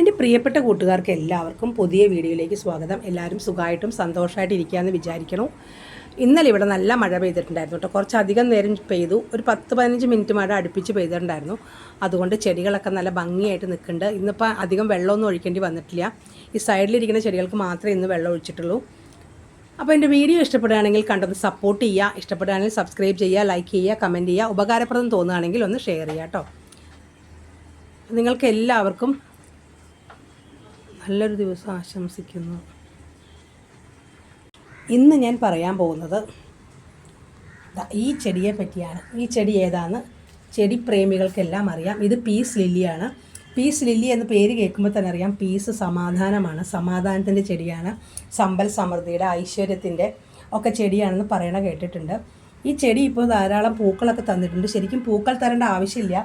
എന്റെ പ്രിയപ്പെട്ട കൂട്ടുകാർക്ക് എല്ലാവർക്കും പുതിയ വീഡിയോയിലേക്ക് സ്വാഗതം. എല്ലാവരും സുഖമായിട്ടും സന്തോഷമായിട്ട് ഇരിക്കുകയെന്ന് വിചാരിക്കണം ഇന്നലെ ഇവിടെ നല്ല മഴ പെയ്തിട്ടുണ്ടായിരുന്നു കേട്ടോ. കുറച്ചധികം നേരം പെയ്തു. ഒരു പത്ത് പതിനഞ്ച് മിനിറ്റ് മഴ അടുപ്പിച്ച് പെയ്തിട്ടുണ്ടായിരുന്നു. അതുകൊണ്ട് ചെടികളൊക്കെ നല്ല ഭംഗിയായിട്ട് നിൽക്കുന്നുണ്ട്. ഇന്നിപ്പോൾ അധികം വെള്ളമൊന്നും ഒഴിക്കേണ്ടി വന്നിട്ടില്ല. ഈ സൈഡിലിരിക്കുന്ന ചെടികൾക്ക് മാത്രമേ ഇന്ന് വെള്ളം ഒഴിച്ചിട്ടുള്ളൂ. അപ്പോൾ എന്റെ വീഡിയോ ഇഷ്ടപ്പെടുകയാണെങ്കിൽ കണ്ടത് സപ്പോർട്ട് ചെയ്യുക. ഇഷ്ടപ്പെടുകയാണെങ്കിൽ സബ്സ്ക്രൈബ് ചെയ്യുക ലൈക്ക് ചെയ്യുക കമന്റ് ചെയ്യുക. ഉപകാരപ്രദം തോന്നുകയാണെങ്കിൽ ഒന്ന് ഷെയർ ചെയ്യുക കേട്ടോ. നിങ്ങൾക്ക് എല്ലാവർക്കും നല്ലൊരു ദിവസം ആശംസിക്കുന്നു. ഇന്ന് ഞാൻ പറയാൻ പോകുന്നത് ഈ ചെടിയെ പറ്റിയാണ്. ഈ ചെടി ഏതാണ്? ചെടി പ്രേമികൾക്കെല്ലാം അറിയാം. ഇത് പീസ് ലില്ലിയാണ്. പീസ് ലില്ലി എന്ന പേര് കേൾക്കുമ്പോൾ തന്നെ അറിയാം. പീസ് സമാധാനമാണ്. സമാധാനത്തിന്റെ ചെടിയാണ്. സമ്പൽ സമൃദ്ധിയുടെ ഐശ്വര്യത്തിന്റെ ഒക്കെ ചെടിയാണെന്ന് പറയണ കേട്ടിട്ടുണ്ട്. ഈ ചെടി ഇപ്പോൾ ധാരാളം പൂക്കളൊക്കെ തന്നിട്ടുണ്ട്. ശരിക്കും പൂക്കൾ തരേണ്ട ആവശ്യമില്ല.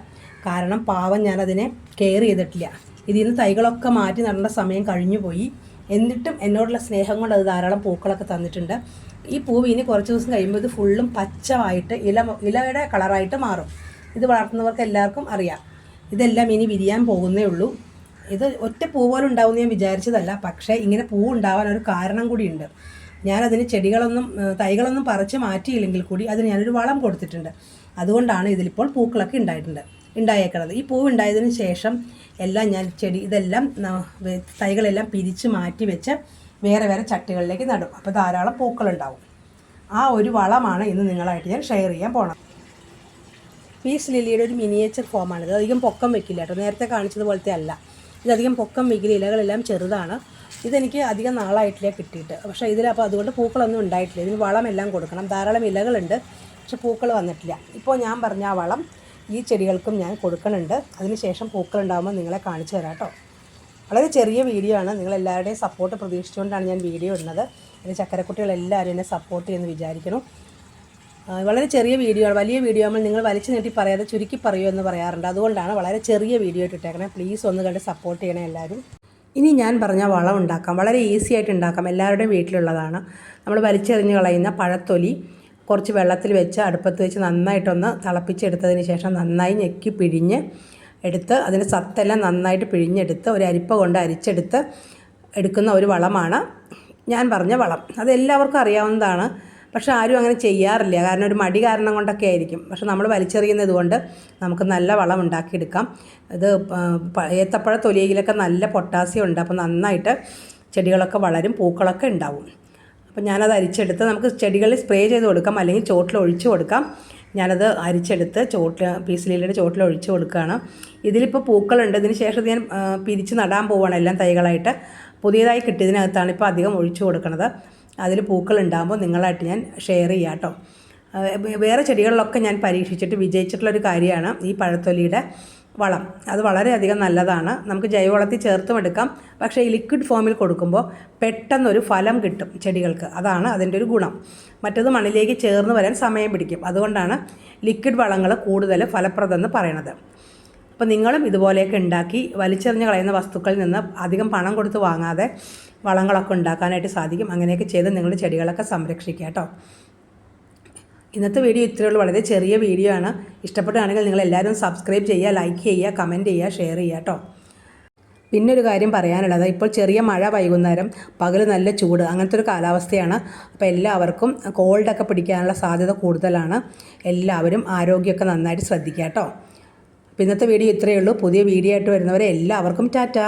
കാരണം പാവം ഞാനതിനെ കെയർ ചെയ്തിട്ടില്ല. ഇതിൽ നിന്ന് തൈകളൊക്കെ മാറ്റി നടേണ്ട സമയം കഴിഞ്ഞു പോയി എന്നിട്ടും എന്നോടുള്ള സ്നേഹം കൊണ്ട് അത് ധാരാളം പൂക്കളൊക്കെ തന്നിട്ടുണ്ട്. ഈ പൂവ് ഇനി കുറച്ച് ദിവസം കഴിയുമ്പോൾ ഇത് ഫുള്ളും പച്ചമായിട്ട് ഇല ഇലയുടെ കളറായിട്ട് മാറും. ഇത് വളർത്തുന്നവർക്ക് എല്ലാവർക്കും അറിയാം. ഇതെല്ലാം ഇനി വിരിയാൻ പോകുന്നേ ഉള്ളൂ. ഇത് ഒറ്റ പൂ പോലെ ഉണ്ടാവുമെന്ന് ഞാൻ വിചാരിച്ചതല്ല. പക്ഷേ ഇങ്ങനെ പൂ ഉണ്ടാവാൻ ഒരു കാരണം കൂടിയുണ്ട് ഞാനതിന് ചെടികളൊന്നും തൈകളൊന്നും പറിച്ച് മാറ്റിയില്ലെങ്കിൽ കൂടി അതിന് ഞാനൊരു വളം കൊടുത്തിട്ടുണ്ട്. അതുകൊണ്ടാണ് ഇതിലിപ്പോൾ പൂക്കളൊക്കെ ഉണ്ടായിട്ടുണ്ട് ഉണ്ടായേക്കണത്. ഈ പൂവ് ഉണ്ടായതിന് ശേഷം എല്ലാം ഞാൻ ചെടി ഇതെല്ലാം തൈകളെല്ലാം പിരിച്ച് മാറ്റി വെച്ച് വേറെ വേറെ ചട്ടികളിലേക്ക് നടും. അപ്പോൾ ധാരാളം പൂക്കളുണ്ടാവും. ആ ഒരു വളമാണ് ഇന്ന് നിങ്ങളായിട്ട് ഞാൻ ഷെയർ ചെയ്യാൻ പോണം പീസ് ലില്ലിയുടെ ഒരു മിനിയേച്ചർ ഫോമാണിത്. അധികം പൊക്കം വെക്കില്ല കേട്ടോ. നേരത്തെ കാണിച്ചതുപോലത്തെ അല്ല. ഇതധികം പൊക്കം വെക്കില്ല. ഇലകളെല്ലാം ചെറുതാണ്. ഇതെനിക്ക് അധികം നാളായിട്ടില്ല കിട്ടിയിട്ട്. പക്ഷേ ഇതിൽ അപ്പോൾ അതുകൊണ്ട് പൂക്കളൊന്നും ഉണ്ടായിട്ടില്ല. ഇതിന് വളമെല്ലാം കൊടുക്കണം. ധാരാളം ഇലകളുണ്ട്. പക്ഷെ പൂക്കൾ വന്നിട്ടില്ല. ഇപ്പോൾ ഞാൻ പറഞ്ഞ ആ വളം ഈ ചെടികൾക്കും ഞാൻ കൊടുക്കണുണ്ട്. അതിനുശേഷം പൂക്കൾ ഉണ്ടാകുമ്പോൾ നിങ്ങളെ കാണിച്ചു തരാം കേട്ടോ. വളരെ ചെറിയ വീഡിയോ ആണ്. നിങ്ങളെല്ലാവരുടെയും സപ്പോർട്ട് പ്രതീക്ഷിച്ചുകൊണ്ടാണ് ഞാൻ വീഡിയോ ഇടുന്നത്. എന്റെ ചക്കരക്കുട്ടികളെല്ലാവരും എന്നെ സപ്പോർട്ട് ചെയ്യുമെന്ന് വിചാരിക്കണം വളരെ ചെറിയ വീഡിയോ ആണ്. വലിയ വീഡിയോ ആകുമ്പോൾ നിങ്ങൾ വലിച്ചു നീട്ടി പറയാതെ ചുരുക്കി പറയൂ എന്ന് പറയാറുണ്ട്. അതുകൊണ്ടാണ് വളരെ ചെറിയ വീഡിയോ ഇട്ടിട്ടേക്കണേ. പ്ലീസ് ഒന്ന് കണ്ട് സപ്പോർട്ട് ചെയ്യണേ എല്ലാവരും. ഇനി ഞാൻ പറഞ്ഞ വളം ഉണ്ടാക്കാം. വളരെ ഈസി ആയിട്ട് ഉണ്ടാക്കാം. എല്ലാവരുടെയും വീട്ടിലുള്ളതാണ്. നമ്മൾ വലിച്ചെറിഞ്ഞ് കളയുന്ന പഴത്തൊലി കുറച്ച് വെള്ളത്തിൽ വെച്ച് അടുപ്പത്ത് വെച്ച് നന്നായിട്ടൊന്ന് തിളപ്പിച്ചെടുത്തതിന് ശേഷം നന്നായി ഞെക്കി പിഴിഞ്ഞ് എടുത്ത് അതിന്റെ സത്തെല്ലാം നന്നായിട്ട് പിഴിഞ്ഞെടുത്ത് ഒരു അരിപ്പ കൊണ്ട് അരിച്ചെടുത്ത് എടുക്കുന്ന ഒരു വളമാണ് ഞാൻ പറഞ്ഞ വളം. അത് എല്ലാവർക്കും അറിയാവുന്നതാണ്. പക്ഷെ ആരും അങ്ങനെ ചെയ്യാറില്ല. കാരണം ഒരു മടി കാരണം കൊണ്ടൊക്കെ ആയിരിക്കും. പക്ഷെ നമ്മൾ വലിച്ചെറിയുന്നത് കൊണ്ട് നമുക്ക് നല്ല വളം ഉണ്ടാക്കിയെടുക്കാം. ഇത് ഏത്തപ്പഴ തൊലിയിലൊക്കെ നല്ല പൊട്ടാസ്യം ഉണ്ട്. അപ്പോൾ നന്നായിട്ട് ചെടികളൊക്കെ വളരും പൂക്കളൊക്കെ ഉണ്ടാവും. അപ്പോൾ ഞാനത് അരിച്ചെടുത്ത് നമുക്ക് ചെടികളിൽ സ്പ്രേ ചെയ്ത് കൊടുക്കാം. അല്ലെങ്കിൽ ചോട്ടിൽ ഒഴിച്ചു കൊടുക്കാം. ഞാനത് അരിച്ചെടുത്ത് ചോട്ടിൽ പീസിലിയുടെ ചോട്ടിൽ ഒഴിച്ചു കൊടുക്കുകയാണ്. ഇതിലിപ്പോൾ പൂക്കളുണ്ട്. ഇതിന് ശേഷം ഞാൻ പിരിച്ച് നടാൻ പോവുകയാണ് എല്ലാം തൈകളായിട്ട്. പുതിയതായി കിട്ടിയതിനകത്താണ് ഇപ്പോൾ അധികം ഒഴിച്ചു കൊടുക്കുന്നത് അതിൽ പൂക്കൾ ഉണ്ടാകുമ്പോൾ നിങ്ങളായിട്ട് ഞാൻ ഷെയർ ചെയ്യാം കേട്ടോ വേറെ ചെടികളിലൊക്കെ ഞാൻ പരീക്ഷിച്ചിട്ട് വിജയിച്ചിട്ടുള്ളൊരു കാര്യമാണ് ഈ പഴത്തൊലിയുടെ വളം. അത് വളരെയധികം നല്ലതാണ്. നമുക്ക് ജൈവവളത്തിൽ ചേർത്തും എടുക്കാം. പക്ഷേ ഈ ലിക്വിഡ് ഫോമിൽ കൊടുക്കുമ്പോൾ പെട്ടെന്നൊരു ഫലം കിട്ടും ചെടികൾക്ക്. അതാണ് അതിന്റെ ഒരു ഗുണം. മറ്റത് മണ്ണിലേക്ക് ചേർന്ന് വരാൻ സമയം പിടിക്കും. അതുകൊണ്ടാണ് ലിക്വിഡ് വളങ്ങൾ കൂടുതൽ ഫലപ്രദമെന്ന് പറയണത്. അപ്പോൾ നിങ്ങളും ഇതുപോലെയൊക്കെ ഉണ്ടാക്കി വലിച്ചെറിഞ്ഞ് കളയുന്ന വസ്തുക്കളിൽ നിന്ന് അധികം പണം കൊടുത്ത് വാങ്ങാതെ വളങ്ങളൊക്കെ ഉണ്ടാക്കാനായിട്ട് സാധിക്കും. അങ്ങനെയൊക്കെ ചെയ്ത് നിങ്ങളുടെ ചെടികളൊക്കെ സംരക്ഷിക്കുക കേട്ടോ. ഇന്നത്തെ വീഡിയോ ഇത്രയേ ഉള്ളൂ. വളരെ ചെറിയ വീഡിയോ ആണ്. ഇഷ്ടപ്പെടുകയാണെങ്കിൽ നിങ്ങൾ എല്ലാവരും സബ്സ്ക്രൈബ് ചെയ്യുക ലൈക്ക് ചെയ്യുക കമന്റ് ചെയ്യുക ഷെയർ ചെയ്യുക കേട്ടോ. പിന്നെ ഒരു കാര്യം പറയാനുള്ളത്. ഇപ്പോൾ ചെറിയ മഴ വൈകുന്നേരം പകൽ നല്ല ചൂട് അങ്ങനത്തെ ഒരു കാലാവസ്ഥയാണ്. അപ്പോൾ എല്ലാവർക്കും കോൾഡൊക്കെ പിടിക്കാനുള്ള സാധ്യത കൂടുതലാണ്. എല്ലാവരും ആരോഗ്യമൊക്കെ നന്നായിട്ട് ശ്രദ്ധിക്കുക കേട്ടോ. അപ്പോൾ ഇന്നത്തെ വീഡിയോ ഇത്രയേ ഉള്ളൂ. പുതിയ വീഡിയോ ആയിട്ട് വരുന്നവരെ എല്ലാവർക്കും ടാറ്റാ.